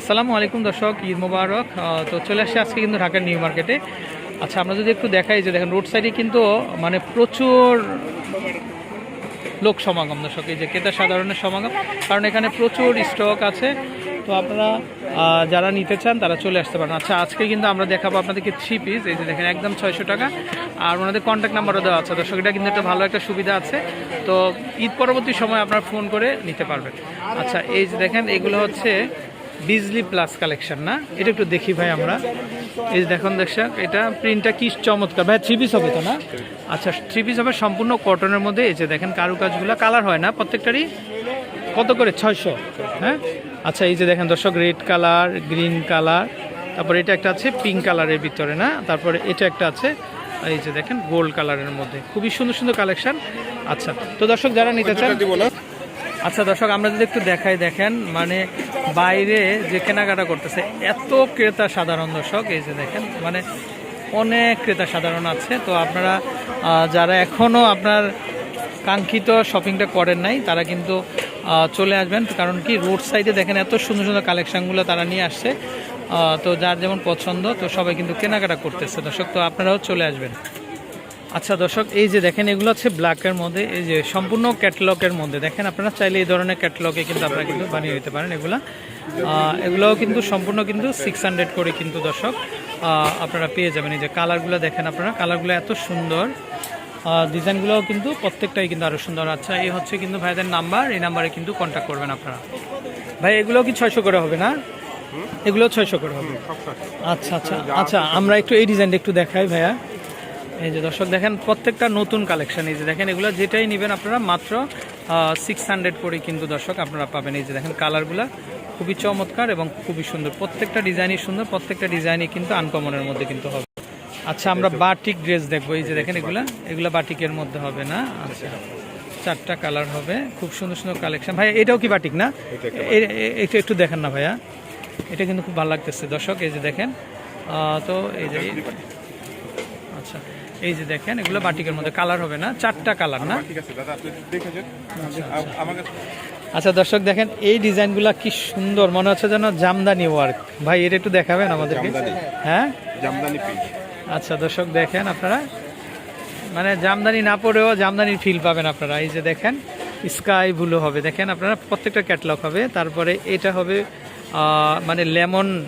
আসসালামু আলাইকুম দর্শক, ঈদ মোবারক। তো চলে আসছে আজকে কিন্তু ঢাকার নিউ মার্কেটে। আচ্ছা আমরা যদি একটু দেখাই যে দেখেন রোড সাইডে কিন্তু মানে প্রচুর লোক সমাগম দর্শক, এই যে ক্রেতা সাধারণের সমাগম। কারণ এখানে প্রচুর স্টক আছে। তো আপনারা যারা নিতে চান, তারা চলে আসতে পারেন। আচ্ছা আজকে কিন্তু আমরা দেখাবো আপনাদেরকে থ্রি পিস এই যে দেখেন, একদম ছয়শো টাকা। আর ওনাদের কন্ট্যাক্ট নাম্বারও দেওয়া আছে। দর্শক, এটা কিন্তু একটা ভালো একটা সুবিধা আছে। তো ঈদ পরবর্তী সময় আপনারা ফোন করে নিতে পারবেন। আচ্ছা এই যে দেখেন, এগুলো হচ্ছে বিজলি প্লাস কালেকশন না? এটা একটু দেখি ভাই আমরা। এই দেখুন দর্শক, এটা প্রিন্টটা কি চমৎকার। ভাই থ্রি পিস হবে তো না? আচ্ছা থ্রি পিস হবে সম্পূর্ণ কটনের মধ্যে। এই যে দেখেন, কারুকাজগুলো কালার হয় না প্রত্যেকটারই? কত করে? ছয়শো। হ্যাঁ? আচ্ছা এই যে দেখেন দর্শক রেড কালার গ্রিন কালার তারপর এটা একটা আছে পিঙ্ক কালারের ভিতরে, না? তারপরে এটা একটা আছে, এই যে দেখেন গোল্ড কালারের মধ্যে। খুবই সুন্দর সুন্দর কালেকশন আচ্ছা তো দর্শক, যারা নিতে চান আচ্ছা দর্শক, আমরা যদি একটু দেখাই, দেখেন মানে বাইরে যে কেনাকাটা করতেছে, এত ক্রেতা সাধারণ দর্শক, এই যে দেখেন মানে অনেক ক্রেতা সাধারণ আছে। তো আপনারা যারা এখনও আপনার কাঙ্ক্ষিত শপিংটা করেন নাই, তারা কিন্তু চলে আসবেন। কারণ কি, রোড সাইডে দেখেন, এত সুন্দর সুন্দর কালেকশনগুলো তারা নিয়ে আসছে। তো যার যেমন পছন্দ, তো সবাই কিন্তু কেনাকাটা করতেছে। দর্শক, তো আপনারাও চলে আসবেন। আচ্ছা দর্শক এই যে দেখেন এগুলো হচ্ছে ব্ল্যাকের মধ্যে এই যে সম্পূর্ণ ক্যাটলগের মধ্যে। দেখেন আপনারা চাইলে এই ধরনের ক্যাটলগে কিন্তু আপনারা কিন্তু বানিয়ে দিতে পারেন এগুলা। এগুলোও কিন্তু সম্পূর্ণ কিন্তু সিক্স হান্ড্রেড করে কিন্তু দর্শক আপনারা পেয়ে যাবেন। এই যে কালারগুলো দেখেন আপনারা কালারগুলো এত সুন্দর। ডিজাইনগুলোও কিন্তু প্রত্যেকটাই কিন্তু আরও সুন্দর। আচ্ছা এই হচ্ছে কিন্তু ভাইদের নাম্বার এই নাম্বারে কিন্তু কন্ট্যাক্ট করবেন আপনারা। ভাই এগুলো কি ছয়শো করে হবে না? এগুলো ছয়শো করে হবে। আচ্ছা আচ্ছা আচ্ছা আমরা একটু এই ডিজাইনটা একটু দেখাই ভাইয়া। এই যে দর্শক দেখেন প্রত্যেকটা নতুন কালেকশন এই যে দেখেন এগুলো যেটাই নেবেন আপনারা মাত্র সিক্স হান্ড্রেড করে কিন্তু দর্শক আপনারা পাবেন। এই যে দেখেন কালারগুলো খুবই চমৎকার এবং খুবই সুন্দর। প্রত্যেকটা ডিজাইনই সুন্দর প্রত্যেকটা ডিজাইনই কিন্তু আনকমনের মধ্যে কিন্তু হবে। আচ্ছা আমরা বাটিক ড্রেস দেখব। এই যে দেখেন এগুলা এগুলো বাটিকের মধ্যে হবে না? আচ্ছা চারটা কালার হবে। খুব সুন্দর সুন্দর কালেকশন ভাই এটাও কি বাটিক না? এটা একটু দেখেন না ভাইয়া। এটা কিন্তু খুব ভালো লাগতেছে। দর্শক এই যে দেখেন তো এই যে আচ্ছা এই যে দেখেন এগুলো বাটিকের মধ্যে কালার হবে না? চারটা কালার না? ঠিক আছে দাদা আপনি দেখে যান। আ- আমার কাছে আচ্ছা দর্শক দেখেন এই ডিজাইনগুলো কি সুন্দর। মনে হচ্ছে যেন জামদানি ওয়ার্ক ভাই এটা একটু দেখাবেন আমাদেরকে। হ্যাঁ? জামদানি আচ্ছা দর্শক দেখেন আপনারা। মানে জামদানি না পড়েও জামদানির ফিল পাবেন আপনারা। এই যে দেখেন স্কাই ব্লু হবে। দেখেন আপনারা প্রত্যেকটা ক্যাটলগ হবে। তারপরে এটা হবে মানে লেমন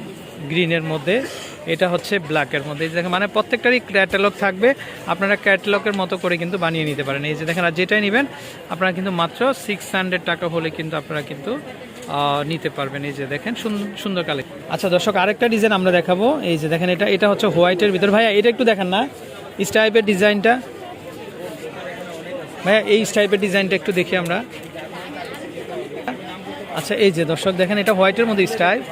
গ্রিনের মধ্যে। এটা হচ্ছে ব্ল্যাকের মধ্যে। দেখেন মানে প্রত্যেকটারই ক্যাটালগ থাকবে। আপনারা ক্যাটালগের মতো করে কিন্তু বানিয়ে নিতে পারেন। এই যে দেখেন, আর যেটাই নেবেন, আপনারা কিন্তু মাত্র সিক্স হান্ড্রেড টাকা হলে কিন্তু আপনারা কিন্তু নিতে পারবেন। এই যে দেখেন, সুন- সুন্দর কালেক্ট আচ্ছা দর্শক, আরেকটা ডিজাইন আমরা দেখাবো। এই যে দেখেন, এটা এটা হচ্ছে হোয়াইটের ভিতর। ভাইয়া, এটা একটু দেখেন না। এই টাইপের ডিজাইনটা ভাইয়া, এই টাইপের ডিজাইনটা একটু দেখি আমরা। আচ্ছা এই যে দর্শক, দেখেন, এটা হোয়াইটের মধ্যে স্টাইল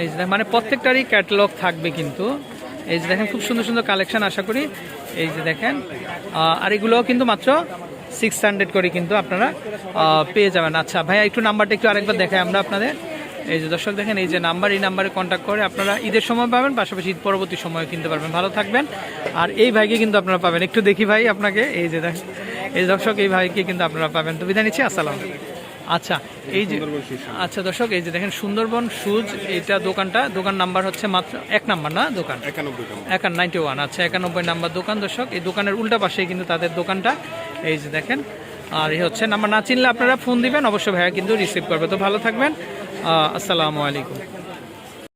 এই যে মানে প্রত্যেকটারই ক্যাটালগ থাকবে কিন্তু। এই যে দেখেন, খুব সুন্দর সুন্দর কালেকশন আশা করি। এই যে দেখেন আর এগুলোও কিন্তু মাত্র সিক্স হান্ড্রেড করে কিন্তু আপনারা পেয়ে যাবেন। আচ্ছা ভাইয়া, একটু নাম্বারটা একটু আরেকবার দেখাই আমরা আপনাদের। এই যে দর্শক দেখেন, এই যে নাম্বার এই নাম্বারে কন্ট্যাক্ট করে আপনারা ঈদের সময় পাবেন, পাশাপাশি ঈদ পরবর্তী সময় কিনতে পারবেন। ভালো থাকবেন। আর এই ভাইকে কিন্তু আপনারা পাবেন। একটু দেখি ভাই আপনাকে। এই যে দেখেন এই দর্শক, এই ভাইকে কিন্তু আপনারা পাবেন। তো বিদায় নিচ্ছি, আসসালাম আচ্ছা এই যে আচ্ছা দর্শক এই যে দেখেন সুন্দরবন সুজ এটা দোকানটা দোকান নাম্বার হচ্ছে মাত্র এক নাম্বার না দোকান? একান নাইনটি ওয়ান আচ্ছা একানব্বই নাম্বার দোকান দর্শক এই দোকানের উল্টা পাশেই কিন্তু তাদের দোকানটা। এই যে দেখেন আর এই হচ্ছে নাম্বার। না চিনলে আপনারা ফোন দিবেন অবশ্যই ভাইয়া কিন্তু রিসিভ করবে। তো ভালো থাকবেন আসসালামু আলাইকুম।